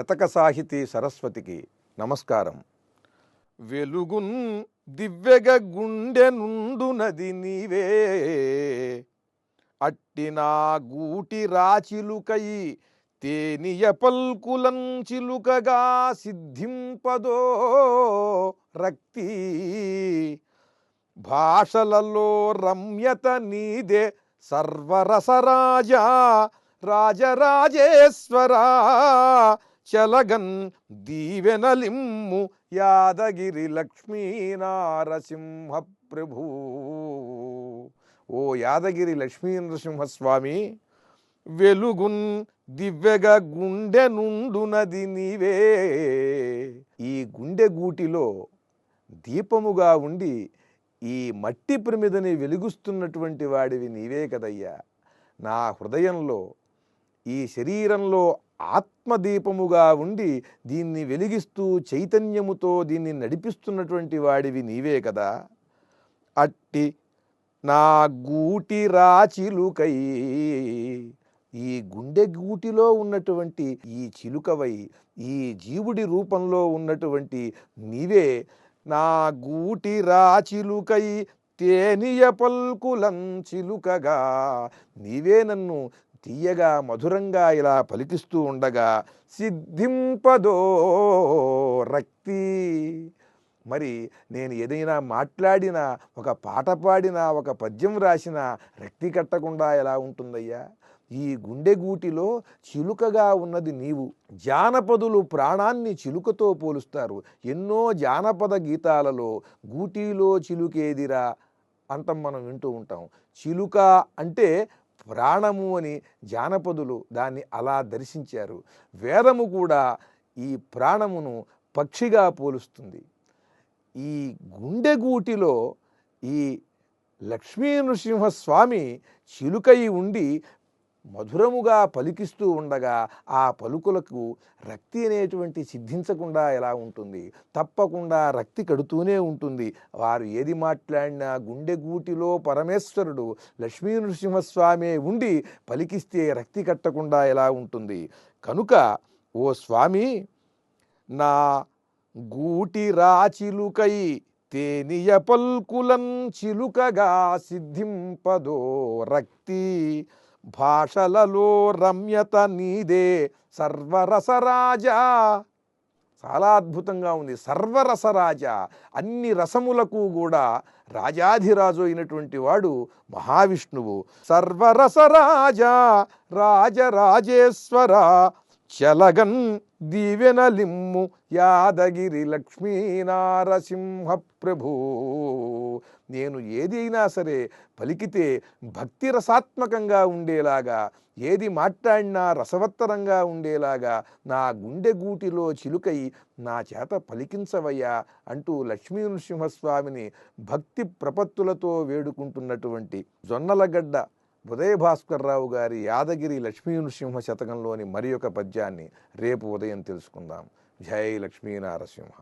శతక సాహితీ సరస్వతికి నమస్కారం. వెలుగున్ దివ్యగ గుండె నుండునది నీవే. అట్టినా గూటి రాచిలుకై తేనియ పల్కులం చిలుకగా సిద్ధింపదో రక్తి. భాషలలో రమ్యత నీదే సర్వరసరాజా రాజరాజేశ్వరా. చలగన్ దీవెనలిమ్ము యాదగిరి లక్ష్మీనారసింహ ప్రభు. ఓ యాదగిరి లక్ష్మీ నరసింహస్వామి వెలుగున్ దివ్యగా గుండె నుండునది నీవే. ఈ గుండె గూటిలో దీపముగా ఉండి ఈ మట్టి ప్రమిదని వెలుగుస్తున్నటువంటి వాడివి నీవే కదయ్యా. నా హృదయంలో ఈ శరీరంలో ఆత్మదీపముగా ఉండి దీన్ని వెలిగిస్తూ చైతన్యముతో దీన్ని నడిపిస్తున్నటువంటి వాడివి నీవే కదా. అట్టి నా గూటి రాచిలుకై ఈ గుండె గూటిలో ఉన్నటువంటి ఈ చిలుకవై ఈ జీవుడి రూపంలో ఉన్నటువంటి నీవే నా గూటి రాచిలుకై తేనియ పల్కులం చిలుకగా నీవే నన్ను తీయగా మధురంగా ఇలా పలికిస్తూ ఉండగా సిద్ధింపదో రక్తి. మరి నేను ఏదైనా మాట్లాడినా ఒక పాట పాడినా ఒక పద్యం రాసినా రక్తి కట్టకుండా ఎలా ఉంటుందయ్యా? ఈ గుండెగూటిలో చిలుకగా ఉన్నది నీవు. జానపదులు ప్రాణాన్ని చిలుకతో పోలుస్తారు. ఎన్నో జానపద గీతాలలో గూటిలో చిలుకేదిరా అంటాం మనం వింటూ ఉంటాం. చిలుక అంటే ప్రాణము అని జానపదులు దాన్ని అలా దర్శించారు. వేదము కూడా ఈ ప్రాణమును పక్షిగా పోలుస్తుంది. ఈ గుండెగూటిలో ఈ లక్ష్మీ నృసింహస్వామి చిలుకయి ఉండి మధురముగా పలికిస్తూ ఉండగా ఆ పలుకులకు రక్తి అనేటువంటి సిద్ధించకుండా ఎలా ఉంటుంది? తప్పకుండా రక్తి కడుతూనే ఉంటుంది. వారు ఏది మాట్లాడినా గుండెగూటిలో పరమేశ్వరుడు లక్ష్మీ నృసింహస్వామి ఉండి పలికిస్తే రక్తి కట్టకుండా ఎలా ఉంటుంది? కనుక ఓ స్వామి నా గూటి రాచిలుకై తేనియ పల్కులం చిలుకగా సిద్ధింపదో రక్తి. భాషలలో రమ్యత నీదే. సర్వరసరాజా. చాలా అద్భుతంగా ఉంది. సర్వరసరాజ. అన్ని రసములకు కూడా రాజాధిరాజు అయినటువంటి వాడు మహావిష్ణువు. సర్వరసరాజా. రాజరాజేశ్వర. చలగన్ దీవెనలిమ్ము యాదగిరి లక్ష్మీనారసింహ ప్రభు నేను ఏదైనా సరే పలికితే భక్తి రసాత్మకంగా ఉండేలాగా ఏది మాట్లాడినా రసవత్తరంగా ఉండేలాగా నా గుండె గూటిలో చిలుకై నా చేత పలికించవయ్యా అంటూ లక్ష్మీ నృసింహస్వామిని భక్తి ప్రపత్తులతో వేడుకుంటున్నటువంటి జొన్నలగడ్డ ఉదయ భాస్కర్రావు గారి యాదగిరి లక్ష్మీ నృసింహ శతకంలోని మరి ఒక పద్యాన్ని రేపు ఉదయం తెలుసుకుందాం. జై లక్ష్మీ నారసింహ